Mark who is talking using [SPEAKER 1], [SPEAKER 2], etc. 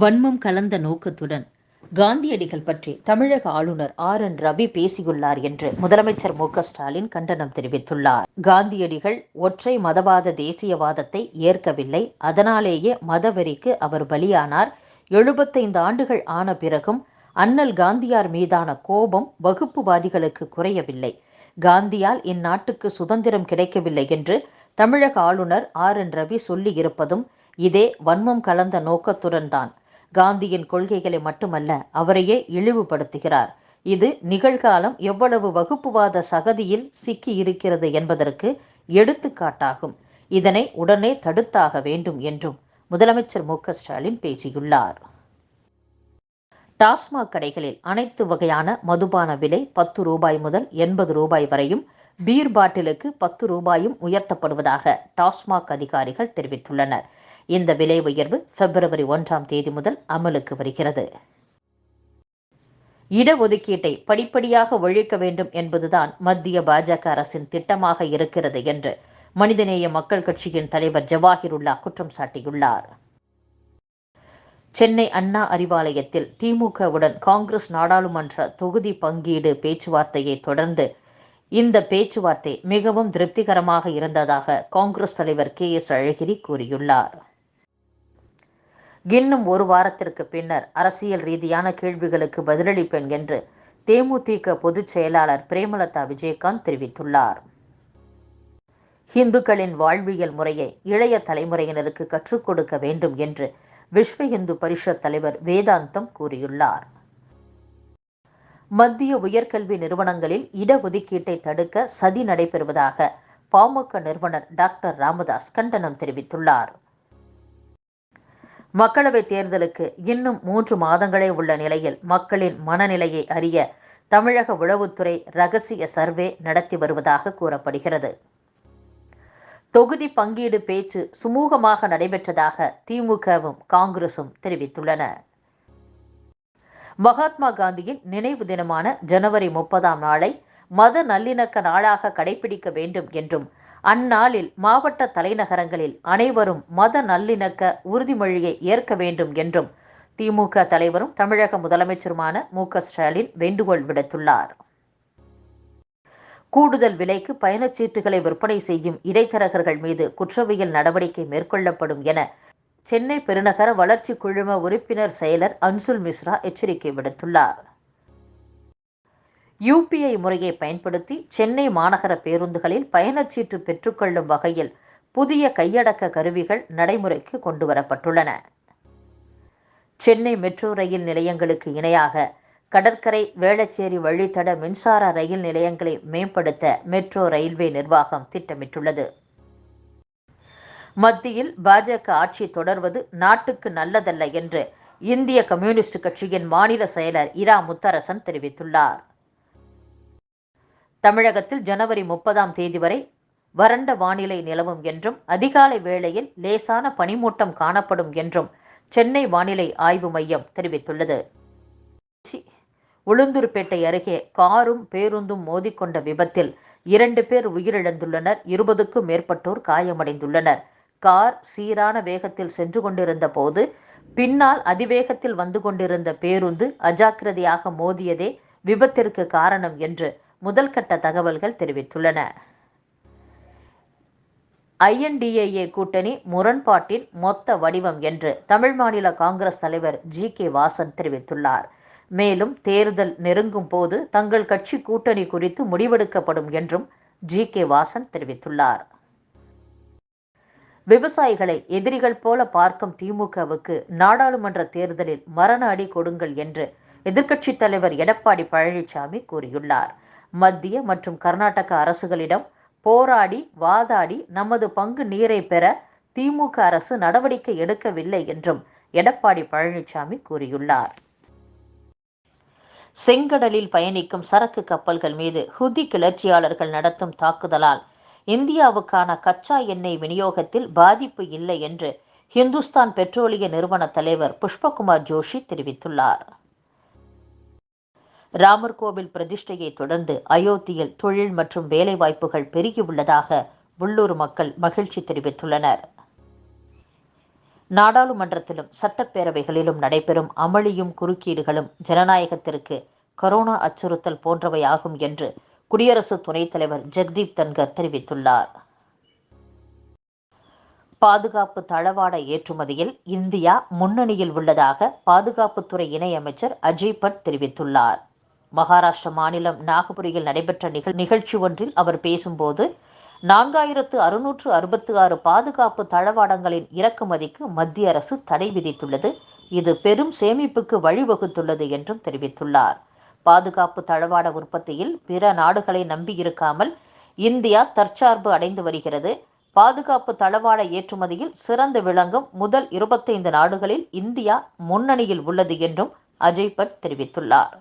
[SPEAKER 1] வன்மம் கலந்த நோக்கத்துடன் காந்தியடிகள் பற்றி தமிழக ஆளுநர் ஆர் என் ரவி பேசியுள்ளார் என்று முதலமைச்சர் மு ஸ்டாலின் கண்டனம் தெரிவித்துள்ளார் காந்தியடிகள் ஒற்றை மதவாத தேசியவாதத்தை ஏற்கவில்லை அதனாலேயே மதவெறிக்கு அவர் பலியானார் எழுபத்தைந்து ஆண்டுகள் ஆன பிறகும் அண்ணல் காந்தியார் மீதான கோபம் வகுப்புவாதிகளுக்கு குறையவில்லை காந்தியால் இந்நாட்டுக்கு சுதந்திரம் கிடைக்கவில்லை என்று தமிழக ஆளுநர் ஆர் என் ரவி சொல்லியிருப்பதும் இதே வன்மம் கலந்த நோக்கத்துடன் தான் காந்தியின் கொள்கைகளை மட்டுமல்ல அவரையே இழிவுபடுத்துகிறார் இது நிகழ்காலம் எவ்வளவு வகுப்புவாத சகதியில் சிக்கி இருக்கிறது என்பதற்கு எடுத்துக்காட்டாகும் இதனை உடனே தடுத்தாக வேண்டும் என்றும் முதலமைச்சர் மு ஸ்டாலின் பேசியுள்ளார்
[SPEAKER 2] டாஸ்மாக் கடைகளில் அனைத்து வகையான மதுபான விலை பத்து ரூபாய் முதல் எண்பது ரூபாய் வரையும் பீர் பாட்டிலுக்கு பத்து ரூபாயும் உயர்த்தப்படுவதாக டாஸ்மாக் அதிகாரிகள் தெரிவித்துள்ளனர் இந்த விலை உயர்வு பிப்ரவரி ஒன்றாம் தேதி முதல் அமலுக்கு வருகிறது இடஒதுக்கீட்டை படிப்படியாக ஒழிக்க வேண்டும் என்பதுதான் மத்திய பாஜக அரசின் திட்டமாக இருக்கிறது என்று மனிதநேய மக்கள் கட்சியின் தலைவர் ஜவாஹிருல்லா குற்றம் சாட்டியுள்ளார் சென்னை அண்ணா அறிவாலயத்தில் திமுகவுடன் காங்கிரஸ் நாடாளுமன்ற தொகுதி பங்கீடு பேச்சுவார்த்தையை தொடர்ந்து இந்த பேச்சுவார்த்தை மிகவும் திருப்திகரமாக இருந்ததாக காங்கிரஸ் தலைவர் கே எஸ் அழகிரி கூறியுள்ளார் இன்னும் ஒரு வாரத்திற்கு பின்னர் அரசியல் ரீதியான கேள்விகளுக்கு பதிலளிப்பேன் என்று தேமுதிக பொதுச் செயலாளர் பிரேமலதா விஜயகாந்த் தெரிவித்துள்ளார் இந்துக்களின் வாழ்வியல் முறையை இளைய தலைமுறையினருக்கு கற்றுக் கொடுக்க வேண்டும் என்று விஸ்வ இந்து பரிஷத் தலைவர் வேதாந்தம் கூறியுள்ளார் மத்திய உயர்கல்வி நிறுவனங்களில் இடஒதுக்கீட்டை தடுக்க சதி நடைபெறுவதாக பாமக நிறுவனர் டாக்டர் ராமதாஸ் கண்டனம் தெரிவித்துள்ளார் மக்களவைத் தேர்தலுக்கு இன்னும் மூன்று மாதங்களே உள்ள நிலையில் மக்களின் மனநிலையை அறிய தமிழக உளவுத்துறை ரகசிய சர்வே நடத்தி வருவதாக கூறப்படுகிறது தொகுதி பங்கீடு பேச்சு சுமூகமாக நடைபெற்றதாக திமுகவும் காங்கிரசும் தெரிவித்துள்ளன மகாத்மா காந்தியின் நினைவு தினமான ஜனவரி முப்பதாம் நாளை மத நல்லிணக்க நாளாக கடைபிடிக்க வேண்டும் என்றும் அந்நாளில் மாவட்ட தலைநகரங்களில் அனைவரும் மத நல்லிணக்க உறுதிமொழியை ஏற்க வேண்டும் என்றும் திமுக தலைவரும் தமிழக முதலமைச்சருமான மு ஸ்டாலின் வேண்டுகோள் விடுத்துள்ளார் கூடுதல் விலைக்கு பயணச்சீட்டுகளை விற்பனை செய்யும் இடைத்தரகர்கள் மீது குற்றவியல் நடவடிக்கை மேற்கொள்ளப்படும் என சென்னை பெருநகர வளர்ச்சி குழும உறுப்பினர் செயலர் அன்சுல் மிஸ்ரா எச்சரிக்கை விடுத்துள்ளார் யூபிஐ முறையை பயன்படுத்தி சென்னை மாநகர பேருந்துகளில் பயணச்சீட்டு பெற்றுக்கொள்ளும் வகையில் புதிய கையடக்க கருவிகள் நடைமுறைக்கு கொண்டுவரப்பட்டுள்ளன சென்னை மெட்ரோ ரயில் நிலையங்களுக்கு இணையாக கடற்கரை வேளச்சேரி வழித்தட மின்சார ரயில் நிலையங்களை மேம்படுத்த மெட்ரோ ரயில்வே நிர்வாகம் திட்டமிட்டுள்ளது மத்தியில் பாஜக ஆட்சி தொடர்வது நாட்டுக்கு நல்லதல்ல என்று இந்திய கம்யூனிஸ்ட் கட்சியின் மாநில செயலர் இரா முத்தரசன் தெரிவித்துள்ளார் தமிழகத்தில் ஜனவரி முப்பதாம் தேதி வரை வறண்ட வானிலை நிலவும் என்றும் அதிகாலை வேளையில் லேசான பனிமூட்டம் காணப்படும் என்றும் சென்னை வானிலை ஆய்வு மையம் தெரிவித்துள்ளது உளுந்தூர்பேட்டை அருகே காரும் பேருந்தும் மோதிக்கொண்ட விபத்தில் இரண்டு பேர் உயிரிழந்துள்ளனர் இருபதுக்கும் மேற்பட்டோர் காயமடைந்துள்ளனர் கார் சீரான வேகத்தில் சென்று கொண்டிருந்த போது பின்னால் அதிவேகத்தில் வந்து கொண்டிருந்த பேருந்து அஜாக்கிரதையாக மோதியதே விபத்திற்கு காரணம் என்று முதல் கட்ட தகவல்கள் தெரிவித்துள்ளன ஐஎன்டிஏஏ கூட்டணி முரண்பாட்டின் மொத்த வடிவம் என்று தமிழ் மாநில காங்கிரஸ் தலைவர் ஜி கே வாசன் தெரிவித்துள்ளார் மேலும் தேர்தல் நெருங்கும் போது தங்கள் கட்சி கூட்டணி குறித்து முடிவெடுக்கப்படும் என்றும் ஜி கே வாசன் தெரிவித்துள்ளார் விவசாயிகளை எதிரிகள் போல பார்க்கும் திமுகவுக்கு நாடாளுமன்ற தேர்தலில் மரண அடி கொடுங்கள் என்று எதிர்க்கட்சித் தலைவர் எடப்பாடி பழனிசாமி கூறியுள்ளார் மத்திய மற்றும் கர்நாடக அரசுகளிடம் போராடி வாதாடி நமது பங்கு நீரை பெற திமுக அரசு நடவடிக்கை எடுக்கவில்லை என்றும் எடப்பாடி பழனிசாமி கூறியுள்ளார் செங்கடலில் பயணிக்கும் சரக்கு கப்பல்கள் மீது ஹுதி கிளர்ச்சியாளர்கள் நடத்தும் தாக்குதலால் இந்தியாவுக்கான கச்சா எண்ணெய் விநியோகத்தில் பாதிப்பு இல்லை என்று இந்துஸ்தான் பெட்ரோலிய நிறுவன தலைவர் புஷ்பகுமார் ஜோஷி தெரிவித்துள்ளார் ராமர் கோவில் பிரதிஷ்டையை தொடர்ந்து அயோத்தியில் தொழில் மற்றும் வேலைவாய்ப்புகள் பெருகியுள்ளதாக உள்ளூர் மக்கள் மகிழ்ச்சி தெரிவித்துள்ளனர் நாடாளுமன்றத்திலும் சட்டப்பேரவைகளிலும் நடைபெறும் அமளியும் குறுக்கீடுகளும் ஜனநாயகத்திற்கு கரோனா அச்சுறுத்தல் போன்றவை ஆகும் என்று குடியரசு துணைத் தலைவர் ஜெக்தீப் தன்கர் தெரிவித்துள்ளார் பாதுகாப்பு தளவாட ஏற்றுமதியில் இந்தியா முன்னணியில் உள்ளதாக பாதுகாப்புத்துறை இணையமைச்சர் அஜய் பட் தெரிவித்துள்ளார் மகாராஷ்டிர மாநிலம் நாகபுரியில் நடைபெற்ற நிகழ் நிகழ்ச்சி ஒன்றில் அவர் பேசும்போது நான்காயிரத்து அறுநூற்று அறுபத்து ஆறு பாதுகாப்பு தளவாடங்களின் இறக்குமதிக்கு மத்திய அரசு தடை விதித்துள்ளது இது பெரும் சேமிப்புக்கு வழிவகுத்துள்ளது என்றும் தெரிவித்துள்ளார் பாதுகாப்பு தளவாட உற்பத்தியில் பிற நாடுகளை நம்பியிருக்காமல் இந்தியா தற்சார்பு அடைந்து வருகிறது பாதுகாப்பு தளவாட ஏற்றுமதியில் சிறந்து விளங்கும் முதல் இருபத்தைந்து நாடுகளில் இந்தியா முன்னணியில் உள்ளது என்றும் அஜய் பட் தெரிவித்துள்ளார்